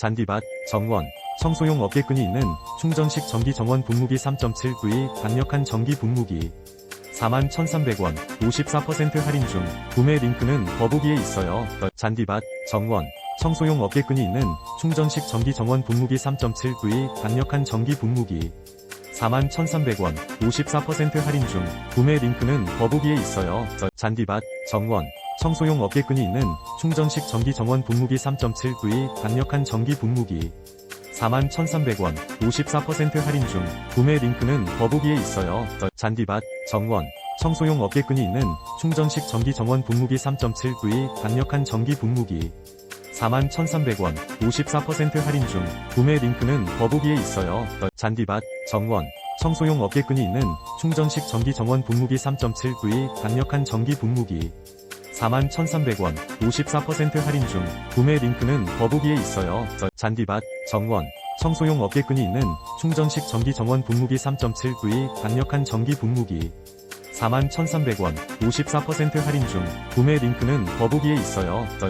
잔디밭, 정원, 청소용 어깨끈이 있는 충전식 전기 정원 분무기 3.7V 강력한 전기 분무기 41,300원 54% 할인 중 구매 링크는 더보기에 있어요. 잔디밭, 정원, 청소용 어깨끈이 있는 충전식 전기 정원 분무기 3.7V 강력한 전기 분무기 41,300원 54% 할인 중 구매 링크는 더보기에 있어요. 잔디밭, 정원, 청소용 어깨끈이 있는 충전식 전기 정원 분무기 3.7V 강력한 전기 분무기 41,300원 54% 할인 중 구매 링크는 더보기에 있어요. 잔디밭, 정원, 청소용 어깨끈이 있는 충전식 전기 정원 분무기 3.7V 강력한 전기 분무기 41,300원 54% 할인 중 구매 링크는 더보기에 있어요. 잔디밭, 정원, 청소용 어깨끈이 있는 충전식 전기 정원 분무기 3.7V 강력한 전기 분무기 41,300원 54% 할인 중 구매 링크는 더보기에 있어요. 잔디밭, 정원, 청소용 어깨끈이 있는 충전식 전기 정원 분무기 3.7V 강력한 전기 분무기 41,300원 54% 할인 중 구매 링크는 더보기에 있어요.